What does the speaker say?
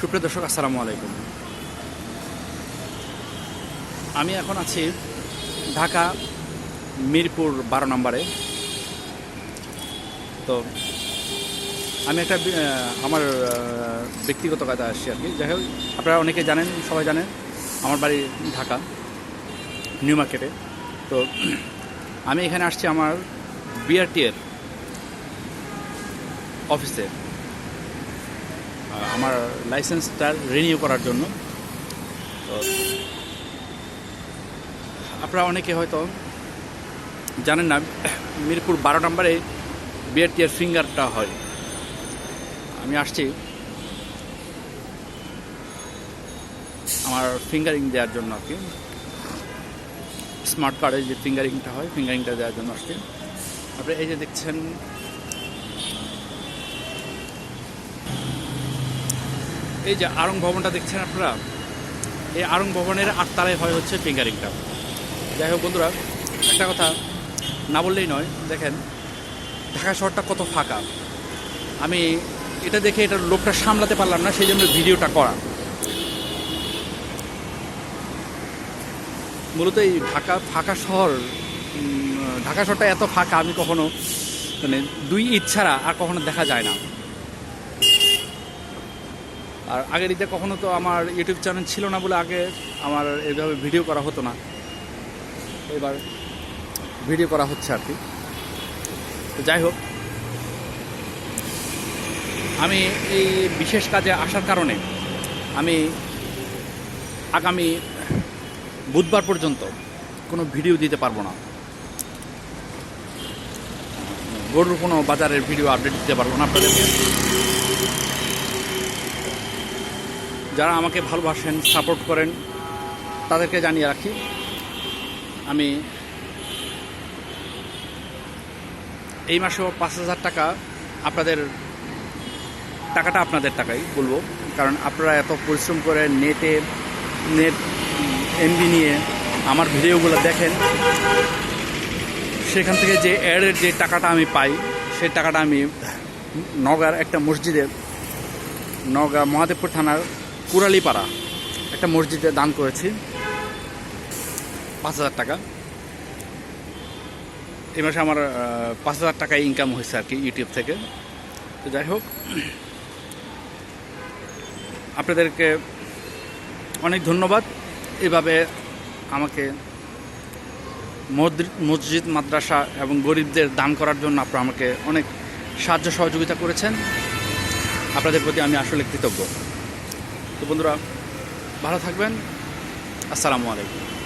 সুপ্রিয় দর্শক, আসসালামু আলাইকুম। আমি এখন আছি ঢাকা মিরপুর বারো নম্বরে। তো আমি একটা আমার ব্যক্তিগত কাজে আসছি আর কি। যাই হোক, আপনারা অনেকে জানেন, সবাই জানেন, আমার বাড়ি ঢাকা, নিউ মার্কেটে। তো আমি এখানে আসছি আমার বিআরটি এর অফিসে। আমার লাইসেন্সটা রিনিউ করার জন্য। তো আপনারা অনেকে হয়তো জানেন না, মিরপুর বারো নম্বরে বিআরটি এর ফিঙ্গারটা হয়। আমি আসছি। আমার ফিঙ্গারিং দেওয়ার জন্য আর কি। স্মার্ট কার্ডে যে ফিঙ্গারিংটা হয় ফিঙ্গারিংটা দেওয়ার জন্য আসছি। আপনি এই যে দেখছেন এই যে আরং ভবনটা দেখছেন আপনারা? এই আরং ভবনের আটতলায় হয় হচ্ছে ফিঙ্গারিংটা। যাই হোক বন্ধুরা, একটা কথা না বললেই নয়, দেখেন, ঢাকা শহরটা কত ফাঁকা। আমি এটা দেখে এটা লোকটা সামলাতে পারলাম না, সেই জন্য ভিডিওটা করা। মূলত এই ঢাকা, ফাঁকা শহর ঢাকা শহরটা এত ফাঁকা আমি কখনো মানে দুই ছাড়া আর কখনো দেখা যায় না। আর আগের ঈদে কখনো তো আমার ইউটিউব চ্যানেল ছিল না বলে আগে আমার এইভাবে ভিডিও করা হতো না। এবার ভিডিও করা হচ্ছে আর কি। তো যাই হোক, আমি এই বিশেষ কাজে আসার কারণে আমি আগামী বুধবার পর্যন্ত কোনো ভিডিও দিতে পারব না। গরুর কোনো বাজারের ভিডিও আপডেট দিতে পারব না। আপনাদেরকে যারা আমাকে ভালোবাসেন সাপোর্ট করেন, তাদেরকে জানিয়ে রাখি, আমি এই মাসেও পাঁচ হাজার টাকা আপনাদের, টাকাটা আপনাদের টাকাই বলব। কারণ আপনারা এত পরিশ্রম করে নেটে নেট এমবি নিয়ে আমার ভিডিওগুলো দেখেন, সেখান থেকে যে অ্যাডের যে টাকাটা আমি পাই সেই টাকাটা আমি নগার একটা মসজিদে, নগা মহাদেবপুর থানার কুরালিপাড়া একটা মসজিদে দান করেছি। পাঁচ হাজার টাকা। এই মাসে আমার পাঁচ হাজার টাকা ইনকাম হয়েছে আর কি ইউটিউব থেকে। তো যাই হোক, আপনাদেরকে অনেক ধন্যবাদ। এভাবে আমাকে মসজিদ, মাদ্রাসা এবং গরিবদের দান করার জন্য আপনারা আমাকে অনেক সাহায্য সহযোগিতা করেছেন। আপনাদের প্রতি আমি আসলে কৃতজ্ঞ। তো বন্ধুরা ভালো থাকবেন। আসসালামু আলাইকুম।